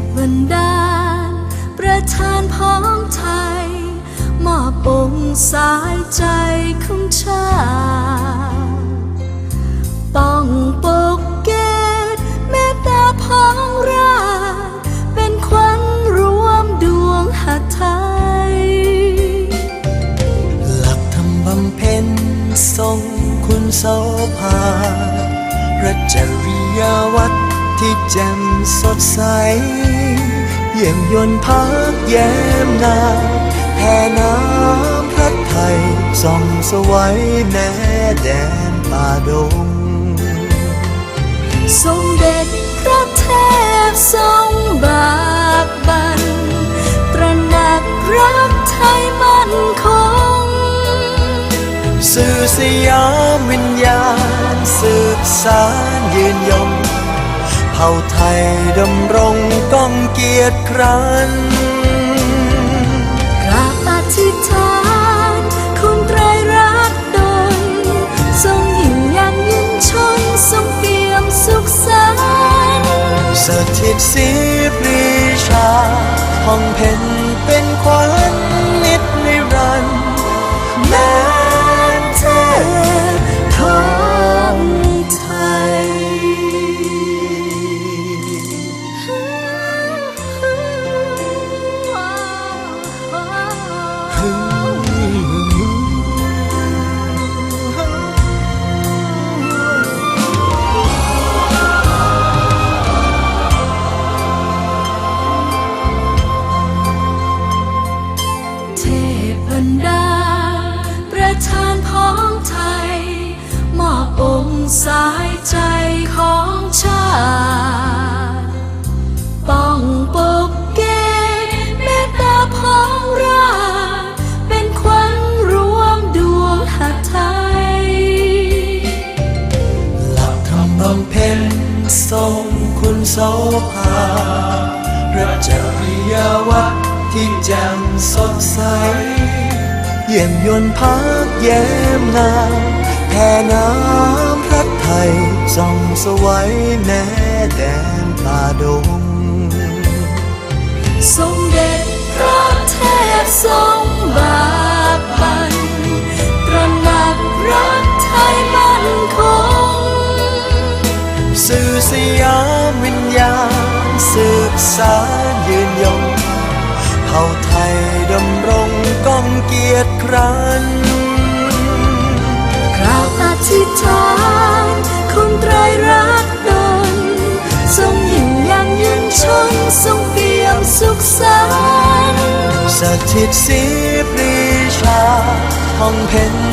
พบันดาล ประทานพร้อมไทย มอบองค์สายใจของชาต้องปกเกตเมตตาพ้องราเป็นควันรวมดวงหัไทย หลักธรรมบำเพ็ญทรงคุณโสภาระจริยวัตร ที่แจ่มสดใส เยี่ยมยนพักแย้มนาแผ่น้ำพระไทยส่องสวัยแม่แดนป่าดงทรงเด็จพระเทพทรงบากบัน ตระหนักรักไทยมั่นคง สื่อสยามวิญญาณสืบสารยืนยง ผ่าไทยดำรงก้องเกียรติครันกราบอธิษฐานคุณไตรรักดลทรงยิ่งยังยืนชนทรงเปี่ยมสุขสันต์สถิตสีปรีชาห้องเพ็ญเป็นขวัญนิ คุณโสภาพระจริยวัตรที่แจ่มสดใส เยี่ยมยนต์พักแย้มนามแผ่น้ำพระไทยส่องสวัยแม่แดนป่าดงทรงเด็จพระเทพทรง สื่อสยามวิญญาณสืบสารยืนยงเผ่าไทยดำรงก้องเกียรติครันกราบอธิษฐานคุณไตรรักดลทรงยิ่งยังยืนชนทรงเปี่ยมสุขสันต์สถิตสีปรีชาห้องเพ็ญ